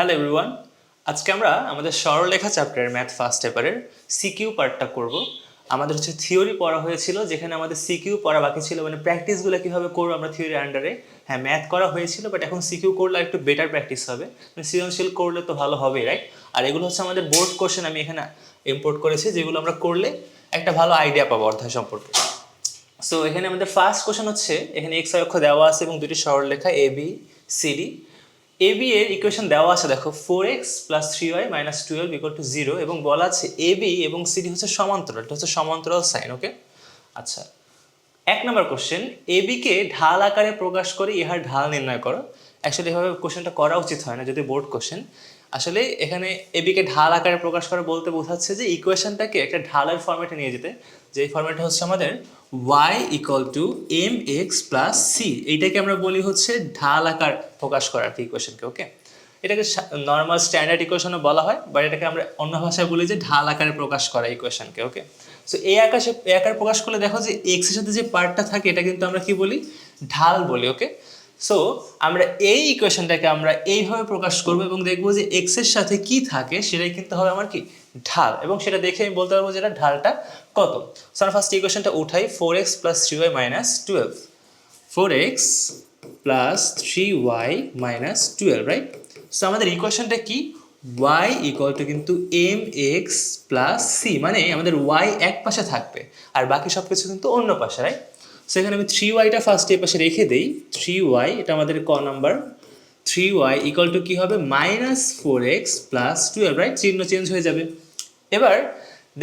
Hello everyone আজকে আমরা আমাদের সরলরেখা চ্যাপ্টারের ম্যাথ ফার্স্ট পেপারের সিকিউ পার্টটা করব। আমাদের হচ্ছে থিওরি পড়া হয়েছিল, যেখানে আমাদের সিকিউ পড়া বাকি ছিল মানে প্র্যাকটিসগুলো কীভাবে করব আমরা থিওরি আন্ডারে হ্যাঁ ম্যাথ করা হয়েছিল বাট এখন সিকিউ করলে একটু বেটার প্র্যাকটিস হবে। মানে সৃজনশীল করলে তো ভালো হবেই রাইট আর এগুলো হচ্ছে আমাদের বোর্ড কোশ্চেন আমি এখানে ইম্পোর্ট করেছি, যেগুলো আমরা করলে একটা ভালো আইডিয়া পাবো অধ্যায় সম্পর্কে। সো এখানে আমাদের ফার্স্ট কোশ্চেন হচ্ছে, এখানে এক্স অক্ষ দেওয়া আছে এবং দুটি সরলরেখা A B C D A B এর ইকুয়েশন দেওয়া আছে, দেখো four X plus three Y minus twelve equal to zero এবং বলা আছে এ বি এবং সি ডি হচ্ছে সমান্তরাল, এটা হচ্ছে সমান্তরাল সাইন ওকে আচ্ছা এক নম্বর কোশ্চেন এ বিকে ঢাল আকারে প্রকাশ করে ইহার ঢাল নির্ণয় করো। অ্যাকচুয়ালি এভাবে কোশ্চেনটা করা উচিত হয় না, যদি বোর্ড কোশ্চেন আসলে এখানে এবিকে ঢাল আকারে প্রকাশ করা বলতে বোঝাচ্ছে যে ইকুয়েশনটাকে একটা ঢালের ফর্মেটে নিয়ে যেতে। যে ফর্মেটটা হচ্ছে আমাদের Y equal to M X plus C এইটাকে আমরা বলি হচ্ছে ঢাল আকার প্রকাশ করা কি ইকুয়েশনকে ওকে এটাকে নর্মাল স্ট্যান্ডার্ড ইকুয়েশনও বলা হয় বাট এটাকে আমরা অন্য ভাষায় বলি যে ঢাল আকারে প্রকাশ করা ইকুয়েশনকে ওকে সো এই আকাশে এই আকারে প্রকাশ করলে দেখো যে এক্সের সাথে যে পার্টটা থাকে, এটা কিন্তু আমরা কি বলি? ঢাল বলি ওকে সো আমরা এই ইকুয়েশনটাকে আমরা এইভাবে প্রকাশ করব এবং দেখব যে এক্সের সাথে কি থাকে, সেটাই কিন্তু হবে আমার কি? ঢাল। এবং সেটা দেখে আমি বলতে পারব যে এটা ঢালটা কত? সো ফার্স্ট ইকুয়েশনটা উঠাই four X plus three Y minus twelve four X plus three Y minus twelve right so আমাদের ইকুয়েশনটা কি? ওয়াই ইকুয়াল টু কিন্তু এম এক্স প্লাস সি মানে আমাদের ওয়াই এক পাশে থাকবে, আর বাকি সব কিছু কিন্তু অন্য পাশে রাইট সেখানে আমি থ্রি ওয়াইটা ফার্স্ট এ পাশে রেখে দেই। থ্রি ওয়াই এটা আমাদের ক number three Y equal to কী হবে? Minus four X plus twelve right চিহ্ন চেঞ্জ হয়ে যাবে। এবার,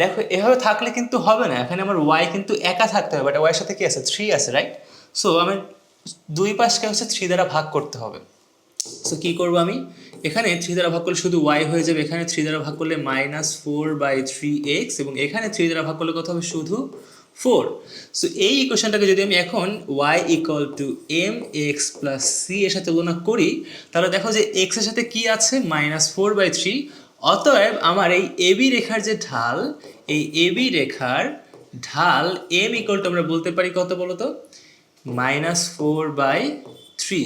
দেখো, এভাবে থাকলে কিন্তু হবে না। এখানে আমার ওয়াই কিন্তু একা থাকতে হবে। বাট ওয়াইয়ের সাথে কি আছে? থ্রি আছে রাইট সো আমি দুই পাশকে হচ্ছে থ্রি দ্বারা ভাগ করতে হবে। সো কী করব আমি? এখানে থ্রি দ্বারা ভাগ করলে শুধু ওয়াই হয়ে যাবে। এখানে থ্রি দ্বারা ভাগ করলে minus four by three X এবং এখানে থ্রি দ্বারা ভাগ করলে কত হবে? শুধু ফোর। সো এই ইকুয়েশনটাকে যদি আমি এখন Y equal to M X plus C এর সাথে তুলনা করি, তাহলে দেখো যে এক্সের সাথে কি আছে? মাইনাস ফোর বাই থ্রি অতএব আমার এই এবি রেখার যে ঢাল, এই এবি রেখার ঢাল এম ইকুয়াল টু আমরা বলতে পারি কত বলো তো মাইনাস ফোর বাই থ্রি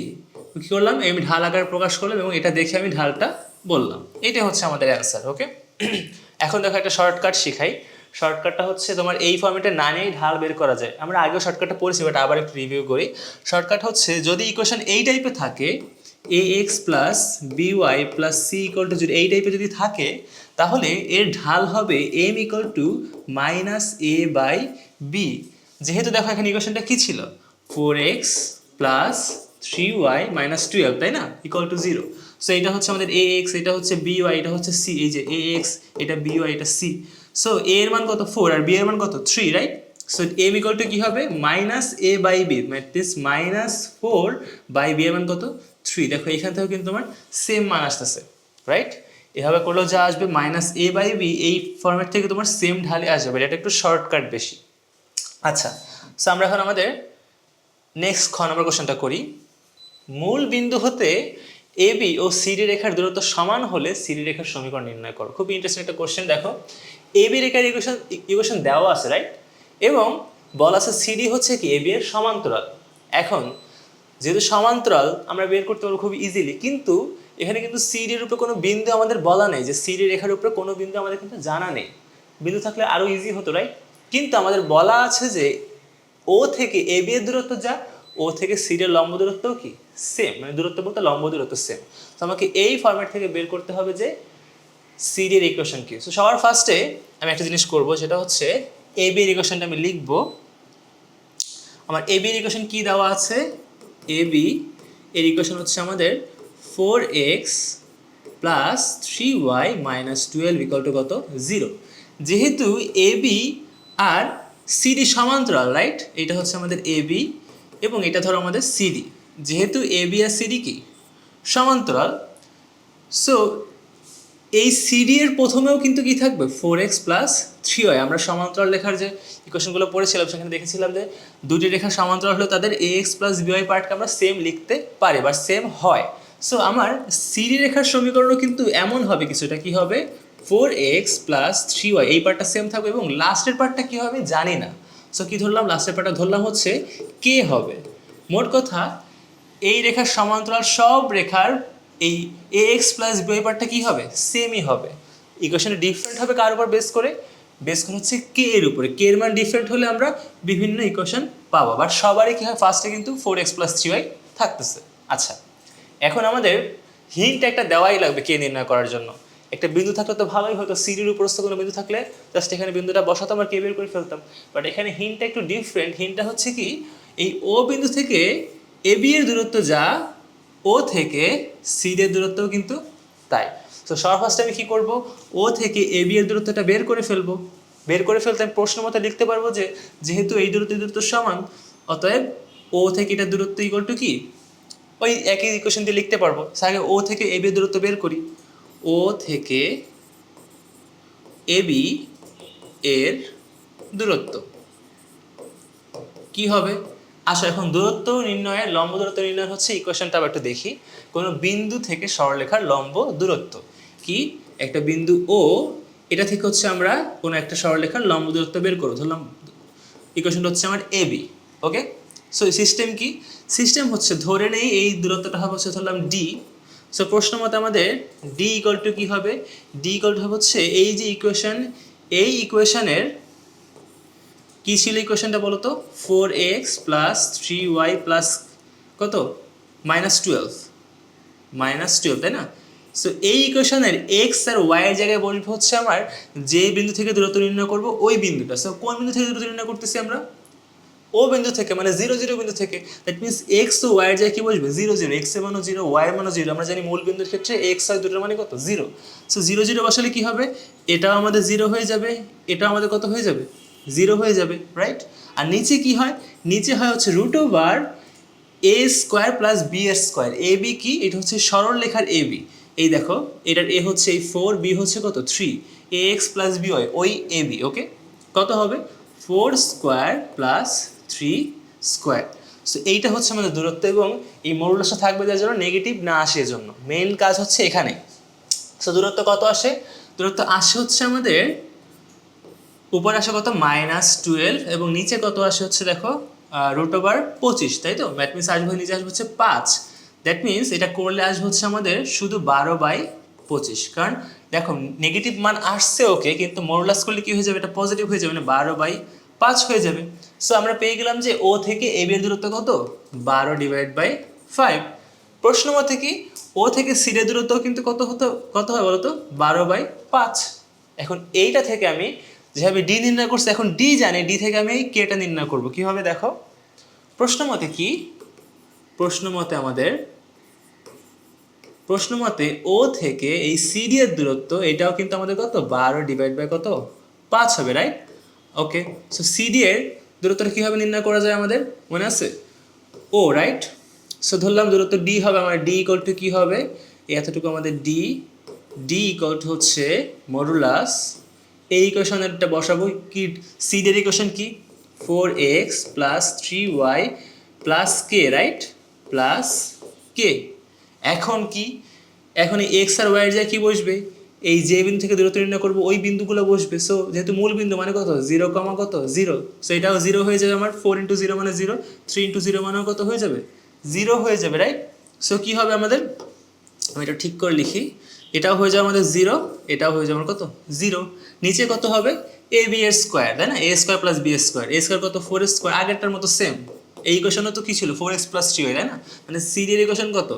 কী করলাম? আমি ঢাল আকার প্রকাশ করলাম এবং এটা দেখে আমি ঢালটা বললাম। এটা হচ্ছে আমাদের অ্যান্সার ওকে এখন দেখো একটা শর্টকাট শিখাই। শর্টকাটটা হচ্ছে তোমার এই ফর্মেটে না নিয়েই ঢাল বের করা যায়। আমরা আগেও শর্টকাটটা পড়েছি বাট আবার একটু রিভিউ করি। শর্টকাট হচ্ছে যদি ইকুয়েশন এই টাইপে থাকে A X plus B Y plus C equal to যদি এই টাইপে যদি থাকে, তাহলে এর ঢাল হবে M equal to minus A by B যেহেতু দেখো এখানে ইকুয়েশনটা কী ছিল? Four X plus three Y minus twelve তাই না? ইকুয়াল টু জিরো সো এটা হচ্ছে আমাদের এ এক্স এটা হচ্ছে বি ওয়াই এটা হচ্ছে সি এই যে এ এক্স এটা বি ওয়াই এটা সি সো এ এর মান কত? ফোর আর বি এর মান কত? Three right so M equal to কী হবে? Minus A by B this minus four by B এর মান কত? থ্রি দেখো, এখান থেকেও কিন্তু তোমার সেম মান আসতেছে রাইট এভাবে করলেও যা আসবে মাইনাস এ বাই বি এই ফর্মেট থেকে তোমার সেম ঢালে আসবে এটা একটু শর্টকাট বেশি। আচ্ছা সো আমরা এখন আমাদের নেক্সট খ নম্বর কোশ্চেনটা করি। মূল বিন্দু হতে এ বি ও সিডি রেখার দূরত্ব সমান হলে সিডি রেখার সমীকরণ নির্ণয় করো। খুব ইন্টারেস্টিং একটা কোশ্চেন দেখো। এ বি রেখার ইকুয়েশন ইকুয়েশন দেওয়া আছে রাইট এবং বলা আছে সিডি হচ্ছে কি এ বি এর সমান্তরাল। এখন, যেহেতু সমান্তরাল, আমরা বের করতে পারব খুব ইজিলি কিন্তু এখানে কিন্তু সিডির উপরে কোনো বিন্দু আমাদের বলা নেই, যে সিডি রেখার উপরে কোনো বিন্দু আমাদের কিন্তু জানা নেই। বিন্দু থাকলে আরও ইজি হতো রাইট কিন্তু আমাদের বলা আছে যে ও থেকে এ বি এর দূরত্ব যা ও থেকে সিডের লম্ব দূরত্ব কি? সেম মানে দূরত্ব বলতে লম্ব দূরত্ব সেম তো আমাকে এই ফর্ম্যাট থেকে বের করতে হবে যে সিডির ইকুয়েশন কি। সো সবার ফার্স্টে আমি একটা জিনিস করব, সেটা হচ্ছে এ বি এর ইকুয়েশনটা আমি লিখব। আমার এ বি ইকুয়েশন কি দেওয়া আছে? এ বি এর ইকুয়েশন হচ্ছে আমাদের four X plus three Y minus twelve equal to কত? জিরো যেহেতু এ বি আর সিডি সমান্তরাল রাইট এটা হচ্ছে আমাদের এ বি এবং এটা ধরো আমাদের সিডি যেহেতু এ বি আর সিডি কি? সমান্তরাল। সো এই সিডি এর প্রথমেও কিন্তু কি থাকবে? Four X plus three Y আমরা সমান্তরাল লেখার যে ইকুয়েশনগুলো পড়েছিলাম, সেখানে দেখেছিলাম যে দুটি রেখা সমান্তরাল হলে তাদের A X plus B Y পার্টকে আমরা সেম লিখতে পারি বা সেম হয়। সো আমার সিডি রেখার সমীকরণও কিন্তু এমন হবে কিছুটা। কি হবে? Four X plus three Y এই পার্টটা সেম থাকবে এবং লাস্টের পার্টটা কী হবে? জানি না। সো কী ধরলাম? লাস্টের পার্টটা ধরলাম হচ্ছে, কে হবে? মোট কথা, এই রেখার সমান্তরাল সব রেখার এই এ এক্স প্লাস বি পার্টটা কী হবে? সেমই হবে। ইকুয়েশনে ডিফারেন্ট হবে কার উপর বেস করে? বেস করে হচ্ছে কে এর উপরে। কে এর মান ডিফারেন্ট হলে আমরা বিভিন্ন ইকুয়েশন পাবো। বাট সবারই কী হয়? ফার্স্টে কিন্তু four X plus three Y থাকতেছে। আচ্ছা এখন আমাদের হিন্ট একটা দেওয়াই লাগবে কে নির্ণয় করার জন্য। একটা বিন্দু থাকলে তো ভালোই হতো, সিডির উপরস্থ কোনো বিন্দু থাকলে জাস্ট এখানে বিন্দুটা বসাতাম আর কে বের করে ফেলতাম। বাট এখানে হিন্টটা একটু ডিফারেন্ট হিন্টটা হচ্ছে কি, এই ও বিন্দু থেকে এ বি এর দূরত্ব যা ও থেকে সিডের দূরত্বও কিন্তু তাই। তো সবার আমি কী করব? ও থেকে এ বি এর দূরত্বটা বের করে ফেলব। বের করে ফেলতে আমি প্রশ্ন মতো লিখতে পারব যে, যেহেতু এই দূরত্ব দূরত্ব সমান, অতএব ও থেকে এটা দূরত্ব ইকুয়াল টু কি? ওই একই ইকুয়েশন দিয়ে লিখতে পারব। আগে ও থেকে এ বি দূরত্ব বের করি। ও থেকে এ বি এর দূরত্ব। কি হবে? আসো, এখন দূরত্ব নির্ণয়ের লম্ব দূরত্ব নির্ণয় হচ্ছে ইকুয়েশনটা আবার একটু দেখি। কোনো বিন্দু থেকে সরলরেখার লম্ব দূরত্ব। কি? একটা বিন্দু ও, এটা থেকে হচ্ছে আমরা কোনো একটা সরলরেখার লম্ব দূরত্ব বের করব। ধরলাম ইকুয়েশনটা হচ্ছে আমার A B okay so system কি? সিস্টেম হচ্ছে ধরে নেই এই দূরত্বটা হচ্ছে ধরলাম ডি সো প্রশ্ন মতে আমাদের ডি ইকুয়াল টু কী হবে? ডি ইকুয়াল টু হচ্ছে এই যে ইকুয়েশন এই ইকুয়েশনের কী ছিল ইকুয়েশনটা বলো তো four X plus three Y plus কত? মাইনাস টুয়েলভ মাইনাস টুয়েলভ তাই না? সো এই ইকুয়েশনের এক্স আর ওয়াই এর জায়গায় বলবে হচ্ছে আমার যে বিন্দু থেকে দূরত্ব নির্ণয় করব, ওই বিন্দুটা। সো কোন বিন্দু থেকে দূরত্ব নির্ণয় করতেছি আমরা? ও বিন্দু থেকে মানে জিরো জিরো বিন্দু থেকে দ্যাট মিনস এক্স ও ওয়াই এর জায়গায় কি বসবে? জিরো জিরো এক্সের মানও জিরো ওয়াই এর মানও জিরো, আমরা জানি মূল বিন্দুর ক্ষেত্রে এক্স আর দুটোর মানে কত? জিরো। সো জিরো জিরো বসালে কি হবে? এটাও আমাদের জিরো হয়ে যাবে, এটাও আমাদের কত হয়ে যাবে? জিরো হয়ে যাবে রাইট আর নিচে কি হয়? নিচে হয় হচ্ছে root over A square plus B এর স্কোয়ার এ বি কি? এটা হচ্ছে সরল লেখার এ বি এই দেখো, এটার এ হচ্ছে এই ফোর বি হচ্ছে কত? Three A X plus B Y ওই এ বি ওকে কত হবে? Four square plus three square so এইটা হচ্ছে আমাদের দূরত্ব এবং এই মরুলাসা থাকবে যার জন্য নেগেটিভ না আসে জন্য মেইন কাজ হচ্ছে এখানে। সো দূরত্ব কত আসে? দূরত্ব আসে হচ্ছে আমাদের উপরে আসে কত? মাইনাস টুয়েলভ এবং নিচে কত আসে হচ্ছে দেখো রুট ওভার পঁচিশ, তাই তো? দ্যাট আসবে, নিচে আসবে হচ্ছে পাঁচ। দ্যাট মিনস এটা করলে আসবে হচ্ছে আমাদের শুধু বারো বাই পঁচিশ। কারণ দেখো নেগেটিভ মান আসছে ওকে কিন্তু মোরলাস করলে কি হয়ে যাবে? এটা পজিটিভ হয়ে যাবে মানে বারো বাই পাঁচ হয়ে যাবে। সো আমরা পেয়ে গেলাম যে ও থেকে এ বি এর দূরত্ব কত? বারো ডিভাইড বাই ফাইভ প্রশ্ন মতে কি ও থেকে সিডের দূরত্ব কিন্তু কত হতো, কত হয় বলতো? বারো বাই পাঁচ। এখন এইটা থেকে আমি যেভাবে ডি নির্ণয় করছি, এখন ডি জানি ডি থেকে আমি এই কেটা নির্ণয় করব। কীভাবে দেখো? প্রশ্ন মতে কি, প্রশ্ন মতে আমাদের, প্রশ্ন মতে ও থেকে এই সিডি দূরত্ব, এটাও কিন্তু আমাদের কত? বারো ডিভাইড বাই কত? পাঁচ হবে রাইট ওকে সো সিডি এর দূরত্বটা কীভাবে নির্ণয় করা যায় আমাদের? মনে আছে? ও রাইট সো ধরলাম দূরত্ব ডি হবে, আমার ডি ইকুয়াল টু কী হবে? এতটুকু আমাদের ডি ডি ইকল টু হচ্ছে মডুলাস এই ইকুয়েশনেরটা বসাবো কি? সিডের ইকুয়েশন কি? Four X plus three Y plus K right plus K এখন কি? এখন এক্স আর ওয়াই এর জায়গায় কি বসবে? এই যে বিন্দু থেকে দূরত্ব নির্ণয় করব, ওই বিন্দুগুলো বসবে। সো যেহেতু মূল বিন্দু মানে কত? জিরো কমা কত? জিরো সো এটাও জিরো হয়ে যাবে আমার। ফোর ইন্টু জিরো মানে জিরো থ্রি ইন্টু জিরো মানেও কত হয়ে যাবে? জিরো হয়ে যাবে রাইট সো কী হবে আমাদের? আমি এটা ঠিক করে লিখি। এটাও হয়ে যাবে আমাদের জিরো এটাও হয়ে যাবে আমার কত? জিরো নিচে কত হবে? এ বি এর স্কোয়ার তাই না? A square plus B square A square কত? ফোর স্কোয়ার আগেরটার মতো সেম এই ইকুয়েশনও তো কী ছিল? Four X plus three Y তাই না? মানে সিডির ইকুয়েশন কত?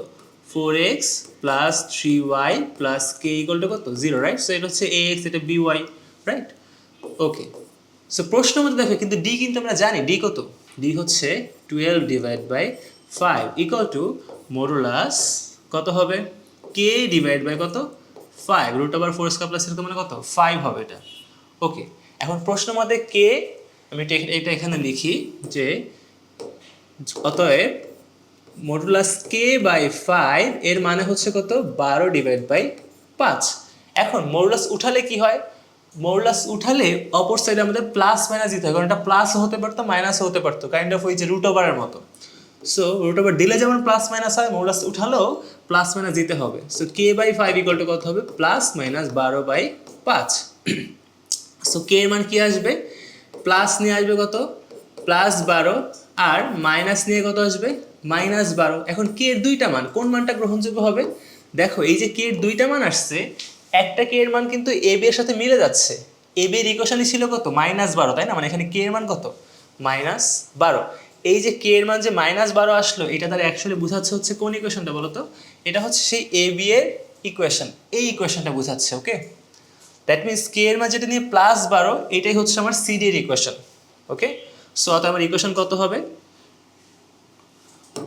Four X plus three Y plus K equal to কত? জিরো রাইট সো এটা হচ্ছে এ এক্স এটা B Y right okay so প্রশ্ন মধ্যে দেখো, কিন্তু ডি কিন্তু আমরা জানি ডি কত? ডি হচ্ছে twelve divide by five equal to modulus কত হবে? কে ডিভাইড বাই কত? Five root over four square plus এরকম মানে কত? ফাইভ হবে এটা। ওকে এখন প্রশ্ন মতে কে? আমি এটা এখানে লিখি যে, অতএব মডুলাস কে বাই ফাইভ এর মানে হচ্ছে কত? বারো ডিভাইড বাই পাঁচ। এখন মডুলাস উঠালে কি হয়? মডুলাস উঠালে অপর সাইডে আমাদের প্লাস মাইনাস দিতে হয়। কারণ এটা প্লাস হতে পারতো মাইনাস হতে পারতো। কাইন্ড অফ ওই যে রুট ওভারের মতো। সো রুট ওভার দিলে যেমন প্লাস মাইনাস হয় মডুলাস উঠালেও প্লাস মাইনাস দিতে হবে। So K by five equal to কত হবে? প্লাস মাইনাস বারো বাই পাঁচ। সো কে এর মান কি আসবে? প্লাস নিয়ে আসবে কত? প্লাস বারো। আর মাইনাস নিয়ে কত আসবে? মাইনাস বারো। এখন কে এর দুইটা মান? কোন মানটা গ্রহণযোগ্য হবে? দেখো, এই যে কে এর দুইটা মান আসছে, একটা কে এর মান কিন্তু এ, বি এর সাথে মিলে যাচ্ছে। এ, বি এর ইকুয়েশনই ছিল কত? মাইনাস বারো, তাই না? মানে এখানে কে এর মান কত? মাইনাস বারো। এই যে কে এর মান যে মাইনাস বারো আসলো, এটা তাহলে অ্যাকচুয়ালি বোঝাচ্ছে হচ্ছে কোন ইকুয়েশনটা বলো তো? এটা হচ্ছে সেই এ, বি এর ইকুয়েশন এই ইকুয়েশনটা বোঝাচ্ছে, ওকে? দ্যাট মিনস কে এর মান যেটা নিয়ে প্লাস বারো, এটাই হচ্ছে আমার সিডি এর ইকুয়েশন ওকে? সো অত আমার ইকুয়েশন কত হবে?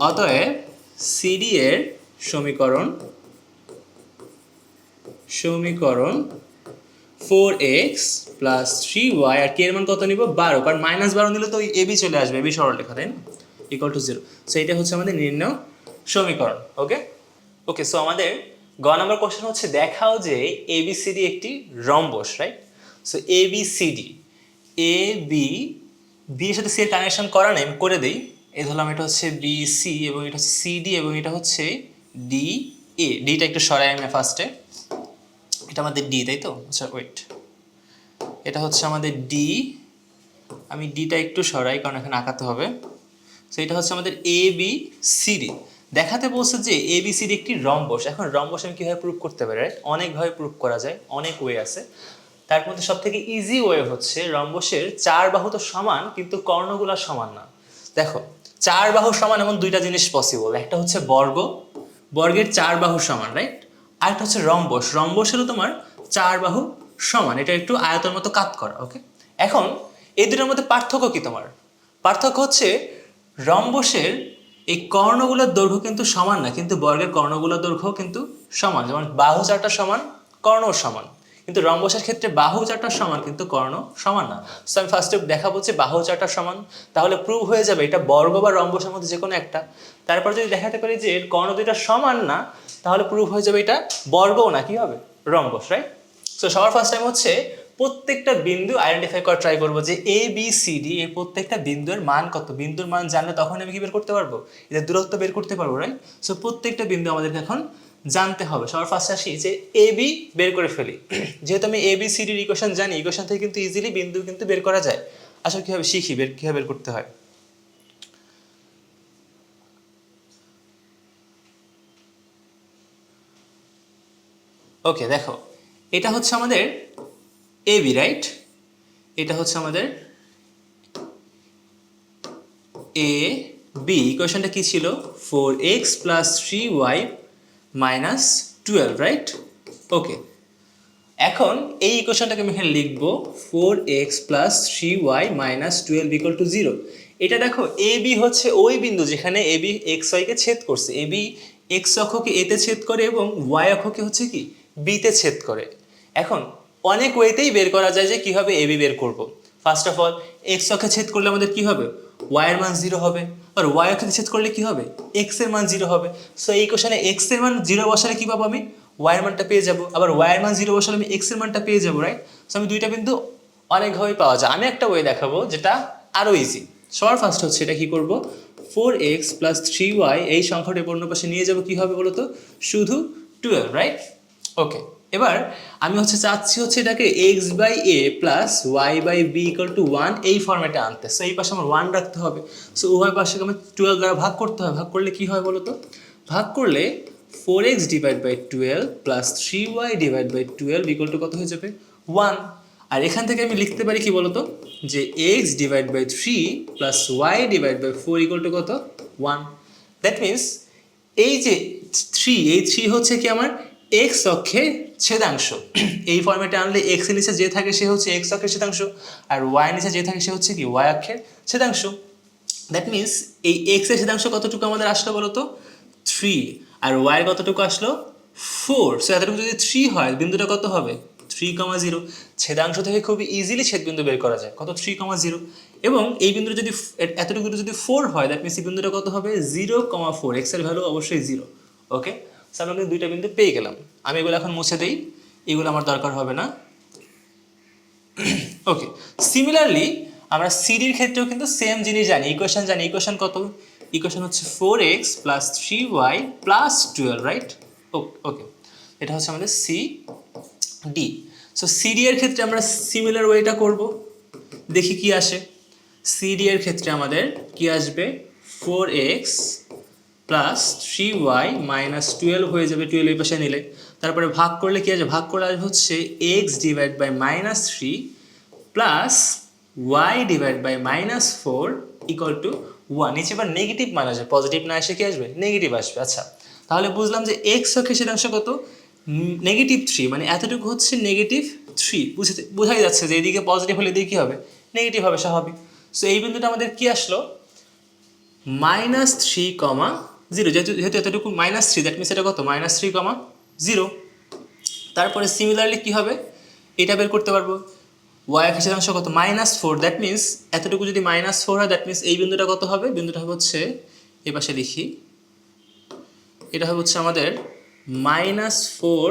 অতএব সিডি এর সমীকরণ সমীকরণ four X plus three Y আর কে এর মান কত নিব? বারো, কারণ মাইনাস বারো নিলে তো এবি চলে আসবে এবি সরল লেখা তাই না? ইকুয়াল টু জিরো সো এটা হচ্ছে আমাদের নির্ণয় সমীকরণ ওকে ওকে সো আমাদের গ নাম্বার কোশ্চেন হচ্ছে, দেখাও যে এবিসিডি একটি rhombus right so ABCD A B B এর সাথে সি এর কানেকশন করা নেই করে দিই। এই ধরলাম এটা হচ্ছে বি সি এবং এটা হচ্ছে সিডি এবং এটা হচ্ছে ডি এ ডিটা একটু সরাই আমি ফার্স্টে এটা আমাদের ডি তাই তো? আচ্ছা ওয়েট এটা হচ্ছে আমাদের ডি আমি ডিটা একটু সরাই, কারণ এখানে আঁকাতে হবে। সো এটা হচ্ছে আমাদের এ বি সিডি দেখাতে বলছে যে এ বি সিডি একটি রম্বস। এখন রম্বস আমি কীভাবে প্রুভ করতে পারি রাইট অনেকভাবে প্রুভ করা যায়, অনেক ওয়ে আছে। তার মধ্যে সব থেকে ইজি ওয়ে হচ্ছে রম্বসের চার বাহু তো সমান, কিন্তু কর্ণগুলো সমান না। দেখো চার বাহু সমান এমন দুইটা জিনিস পসিবল একটা হচ্ছে বর্গ, বর্গের চার বাহু সমান রাইট আরেকটা হচ্ছে রম্বস। রম্বসেরও তোমার চার বাহু সমান। এটা একটু আয়তন মতো কাত করা ওকে এখন এই দুটোর মধ্যে পার্থক্য কি তোমার? পার্থক্য হচ্ছে রম্বসের এই কর্ণগুলোর দৈর্ঘ্য কিন্তু সমান না, কিন্তু বর্গের কর্ণগুলোর দৈর্ঘ্য কিন্তু সমান। যেমন বাহু চারটা সমান, কর্ণও সমান। কিন্তু রম্বসের ক্ষেত্রে বাহু চারটার সমান, কিন্তু কর্ণ সমান না। সো আমি ফার্স্টে দেখাবো যে বাহু চারটার সমান, তাহলে প্রুভ হয়ে যাবে এটা বর্গ বা রম্বসের মধ্যে যে কোনো একটা। তারপর যদি দেখাতে পারি যে এর কর্ণ দুইটা সমান না, তাহলে প্রুভ হয়ে যাবে এটা বর্গও না, কি হবে? রম্বস রাইট সো সবার ফার্স্ট টাইম হচ্ছে প্রত্যেকটা বিন্দু আইডেন্টিফাই করা ট্রাই করব যে এ বি সি ডি এই প্রত্যেকটা বিন্দুর মান কত? বিন্দুর মান জানলে তখন আমি কি বের করতে পারব? এদের দূরত্ব বের করতে পারব রাইট সো প্রত্যেকটা বিন্দু আমাদেরকে এখন জানতে হবে। সবার ফার্স্ট আসি যে এ বি বের করে ফেলি। যেহেতু আমি এ বি সি ডির ইকুয়েশন জানি ইকুয়েশন থেকে কিন্তু ইজিলি বিন্দু কিন্তু বের করা যায়। আসলে কীভাবে শিখি? বের, কীভাবে বের করতে হয়? ওকে দেখো, এটা হচ্ছে আমাদের এ বি রাইট এটা হচ্ছে আমাদের এ বি ইকুয়েশনটা কি ছিল? Four X plus three Y minus twelve right okay এখন এই ইকুয়েশনটাকে আমি এখানে লিখব four X plus three Y minus twelve equal to zero এটা দেখো এ বি হচ্ছে ওই বিন্দু যেখানে এ বি এক্স ওয়াইকে ছেদ করছে। এ বি এক্স অক্ষকে এতে ছেদ করে এবং ওয়াই অক্ষকে হচ্ছে কি? বিতে ছেদ করে। এখন, অনেক ওয়েতেই বের করা যায় যে কীভাবে এ বি বের করব। ফার্স্ট অফ অল এক্স অক্ষে ছেদ করলে আমাদের কি হবে? ওয়াই এর মান জিরো হবে। আর ওয়াই অক্ষে ছেদ করলে কি হবে? এক্সের মান জিরো হবে। সো এই কোশ্চেনে এক্সের মান জিরো বসালে কি পাবো আমি? ওয়াই এর মানটা পেয়ে যাব। আবার ওয়াই এর মান জিরো বসালে আমি এক্সের মানটা পেয়ে যাব রাইট সো আমি দুইটা বিন্দু অনেকভাবে পাওয়া যায়। আমি একটা ওয়ে দেখাবো যেটা আরও ইজি সবার ফার্স্ট হচ্ছে এটা কি করব? Four X plus three Y এই সংখ্যাটা অন্য পাশে নিয়ে যাব কি হবে বলো তো শুধু টুয়েলভ রাইট ওকে এবার আমি হচ্ছে চাচ্ছি হচ্ছে এটাকে X by A plus Y by B equal to one এই ফর্মেটে আনতে। সো এই পাশে আমার ওয়ান রাখতে হবে। সো উভয় পাশে আমার টুয়েলভ দ্বারা ভাগ করতে হবে ভাগ করলে কি হয় বলো তো ভাগ করলে four X divide by twelve plus three Y divide by twelve equal to কত হয়ে যাবে? ওয়ান আর এখান থেকে আমি লিখতে পারি কি বলতো? যে X divide by three plus Y divide by four equal to কত? ওয়ান দ্যাট মিনস এই যে থ্রি এই থ্রি হচ্ছে কি আমার এক্স অক্ষে ছেদাংশ। এই ফর্মেটে আনলে এক্সের নিচে যে থাকে সে হচ্ছে এক্স অক্ষের ছেদাংশ, আর ওয়াই নিচে যে থাকে সে হচ্ছে কি ওয়াই অক্ষের ছেদাংশ। দ্যাট মিনস এই এক্সের ছেদাংশ কতটুকু আমাদের আসলো বলো তো থ্রি আর ওয়াই কতটুকু আসলো? ফোর সো এতটুকু যদি থ্রি হয়, বিন্দুটা কত হবে? থ্রি কমা জিরো ছেদাংশ থেকে খুবই ইজিলি ছেদবিন্দু বের করা যায়। কত? থ্রি কমা জিরো এবং এই বিন্দুটা যদি এতটুকু যদি ফোর হয় দ্যাট মিনস এই বিন্দুটা কত হবে? জিরো কমা ফোর এক্সের ভ্যালু অবশ্যই জিরো ওকে সো আমরা দুইটা বিন্দু পেয়ে গেলাম। আমি এগুলো এখন মুছে দিই, এগুলো আমার দরকার হবে না। ওকে সিমিলারলি আমরা সিডির ক্ষেত্রেও কিন্তু সেম জিনিস জানি। ইকুয়েশন জানি। ইকুয়েশন কত? ইকুয়েশন হচ্ছে four X plus three Y plus twelve right okay এটা হচ্ছে আমাদের সি ডি সো সিডি এর ক্ষেত্রে আমরা সিমিলার ওয়েটা করব। দেখি কি আসে। সিডি এর ক্ষেত্রে আমাদের কি আসবে? Four X plus three Y minus twelve হয়ে যাবে। টুয়েলভ এই পাশে নিলে। তারপরে ভাগ করলে কি আছে? ভাগ করলে আসবে হচ্ছে X divide by minus three plus Y divide by minus four equal to one নিচে এবার নেগেটিভ মান আসবে। পজিটিভ না এসে কি আসবে? নেগেটিভ আসবে। আচ্ছা তাহলে বুঝলাম যে এক্স অক্ষে সেটাংশ কত? নেগেটিভ থ্রি মানে এতটুকু হচ্ছে নেগেটিভ থ্রি বুঝতে বোঝাই যাচ্ছে যে এদিকে পজিটিভ হলে এদিকে কী হবে? নেগেটিভ হবে স্বাভাবিক। সো এই বিন্দুটা আমাদের কি আসলো? মাইনাস থ্রি কমা জিরো যেহেতু যেহেতু এতটুকু মাইনাস থ্রি দ্যাট মিনস এটা কত? Minus three comma zero. তারপরে সিমিলারলি কী হবে? এটা বের করতে পারব। ওয়াই এর শতাংশ কত? মাইনাস ফোর দ্যাট মিনস এতটুকু যদি মাইনাস ফোর হয় দ্যাট মিনস এই বিন্দুটা কত হবে? বিন্দুটা হচ্ছে, এ পাশে লিখি। এটা হচ্ছে আমাদের minus four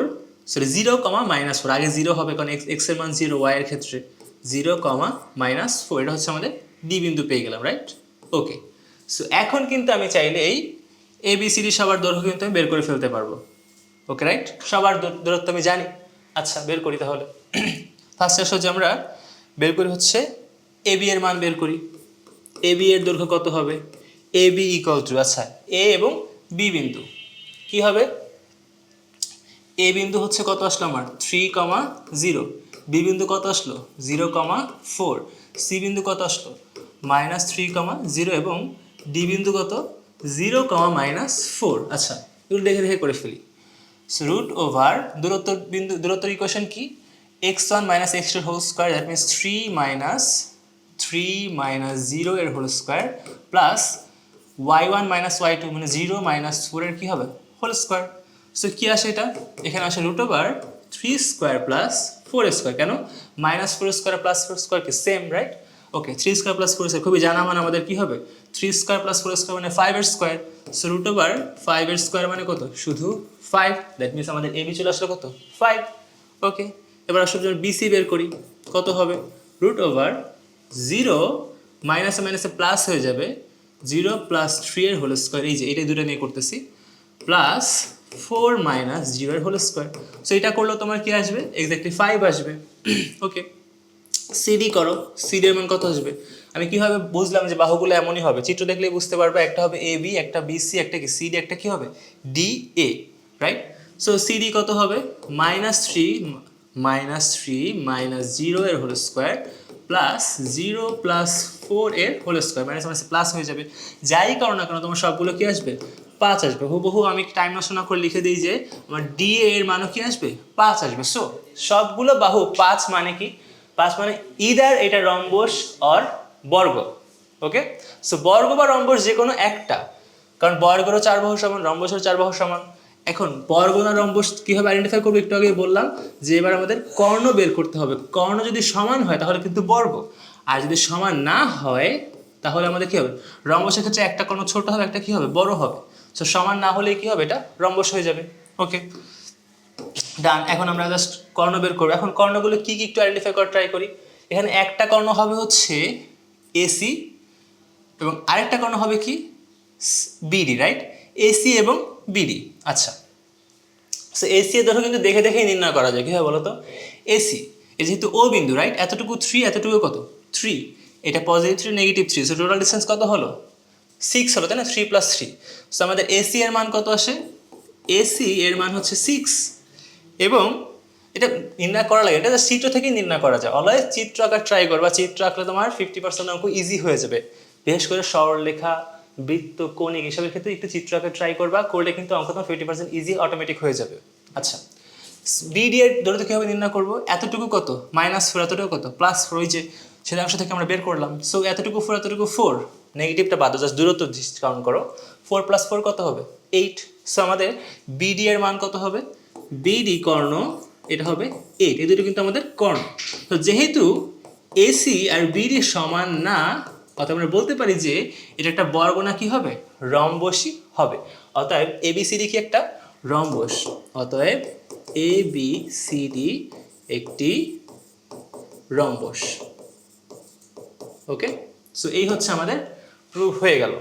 sorry zero comma minus four আগে জিরো হবে, কারণ এক্স এক্সের মান জিরো এর ক্ষেত্রে। জিরো কমা মাইনাস ফোর এটা হচ্ছে আমাদের ডি বিন্দু পেয়ে গেলাম রাইট ওকে সো এখন কিন্তু আমি চাইলে এই এ বি সবার দৈর্ঘ্য কিন্তু আমি বের করে ফেলতে পারব। ওকে রাইট সবার দূরত্ব আমি জানি। আচ্ছা বের করি তাহলে। ফার্স্ট আসো হচ্ছে আমরা, বের করি হচ্ছে এ বি এর মান বের করি। এ বি এর দৈর্ঘ্য কত হবে? এ বি ইকুয়াল টু আচ্ছা এ এবং বি বিন্দু। কি হবে? এ বিন্দু হচ্ছে কত আসলো আমার? থ্রি কমা জিরো বি বিন্দু কত আসলো? জিরো কমা ফোর সি বিন্দু কত আসলো? মাইনাস থ্রি কমা জিরো এবং ডি বিন্দু কত? জিরো কমা মাইনাস ফোর আচ্ছা এগুলো দেখে দেখে করে ফেলি। রুট ওভার দূরত্ব বিন্দু, দূরত্বের ইকুয়েশন কি? X one minus X two whole square that means three minus three minus zero এর whole square plus Y one minus Y two মানে জিরো মাইনাস ফোরের কী হবে? হোল স্কোয়ার সো কী আসে এটা? এখানে আসে root over three square plus four square কেন? Minus four square plus four square কি same right okay three square plus four square খুবই জানা মানে আমাদের কী হবে? Three square plus four square মানে ফাইভের স্কোয়ার সো রুট ওভার ফাইভের স্কোয়ার মানে কত? শুধু ফাইভ দ্যাট মিনস আমাদের এবি চলে আসলো কত? ফাইভ ওকে এবার আসলে যখন বিসি বের করি, কত হবে? রুট ওভার জিরো মাইনাসে মাইনাসে প্লাস হয়ে যাবে জিরো প্লাস থ্রি এর হোল স্কোয়ার এই যে এটা দুটো নিয়ে করতেছি প্লাস ফোর মাইনাস জিরো এর হোল স্কোয়ার সো এটা করলেও তোমার কি আসবে? এক্স্যাক্টলি ফাইভ আসবে। ওকে সিডি করো সিডি এর মান কত আসবে? আমি কীভাবে বুঝলাম যে বাহুগুলো এমনই হবে? চিত্র দেখলেই বুঝতে পারবে, একটা হবে এ বি একটা বি সি একটা কি? সিডি একটা কি হবে? D A right so CD কত হবে? Minus three minus three minus zero এর whole square plus zero plus four এর whole square minus minus plus হয়ে যাবে। যাই করো না কেন, তোমার সবগুলো কি আসবে? পাঁচ আসবে। হুবহু আমি টাইম নষ্ট না করে লিখে দিই যে, আমার ডি এর মানও কি আসবে? পাঁচ আসবে। সো সবগুলো বাহু, পাঁচ মানে কি? পাঁচ মানে ইদার এটা রম্বস অর বর্গ ওকে সো বর্গ বা রম্বস যে কোনো একটা, কারণ বর্গেরও চার বাহু সমান রম্বসেরও চার বাহু সমান। এখন বর্গ না রম্বস কীভাবে আইডেন্টিফাই করব একটু আগে বললাম যে এবার আমাদের কর্ণ বের করতে হবে। কর্ণ যদি সমান হয় তাহলে কিন্তু বর্গ, আর যদি সমান না হয় তাহলে আমাদের কী হবে? রম্বসের ক্ষেত্রে একটা কর্ণ ছোট হবে, একটা কী হবে? বড় হবে। সো সমান না হলে কী হবে? এটা রম্বস হয়ে যাবে ওকে ডান এখন আমরা জাস্ট কর্ণ বের করব। এখন কর্ণগুলো কি কি একটু আইডেন্টিফাই করার ট্রাই করি। এখানে একটা কর্ণ হবে হচ্ছে এসি এবং আরেকটা কর্ণ হবে কি? বিডি রাইট এসি এবং বিডি আচ্ছা। সো এসি এর দৈর্ঘ্য কিন্তু দেখে দেখেই নির্ণয় করা যায়। কীভাবে বলো তো এসি যেহেতু ও বিন্দু রাইট এতটুকু থ্রি এতটুকু কত? থ্রি এটা positive three negative three so total distance কত হলো? সিক্স হলো, তাই না? থ্রি প্লাস থ্রি সো আমাদের এসি এর মান কত আসে? এসি এর মান হচ্ছে সিক্স এবং এটা নির্ণয় করা লাগে। এটা চিত্র থেকেই নির্ণয় করা যায়। অলওয়েজ চিত্র আঁকার ট্রাই করবা চিত্র আঁকলে তোমার ফিফটি পার্সেন্ট অঙ্ক ইজি হয়ে যাবে। বিশেষ করে সরলরেখা বৃত্ত, কৌণিক এসবের ক্ষেত্রে একটু চিত্র আঁকার ট্রাই করবা, করলে কিন্তু অঙ্ক তোমার ফিফটি পার্সেন্ট ইজি অটোমেটিক হয়ে যাবে। আচ্ছা বিডি এর দূরত্ব কীভাবে নির্ণয় করব? এতটুকু কত? মাইনাস ফোর এতটুকু কত? প্লাস ফোর ওই যে সেটাংশ থেকে আমরা বের করলাম। সো এতটুকু ফোর এতটুকু ফোর নেগেটিভটা বাদ জাস্ট দূরত্ব কাউন্ট করো। ফোর প্লাস ফোর কত হবে? এইট সো আমাদের বিডি এর মান কত হবে? বিডি কর্ণ, এটা হবে এইট এই দুটো কিন্তু আমাদের কর্ণ। তো যেহেতু এসি আর বিডি সমান না, অর্থাৎ আমরা বলতে পারি যে এটা একটা বর্গ না কি হবে? রম্বসই হবে। অতএব এবিসিডি কি একটা? রম্বস। অতএব এ, বি, সি, ডি একটি রম্বস। ওকে? সো এই হচ্ছে আমাদের প্রুফ হয়ে গেল।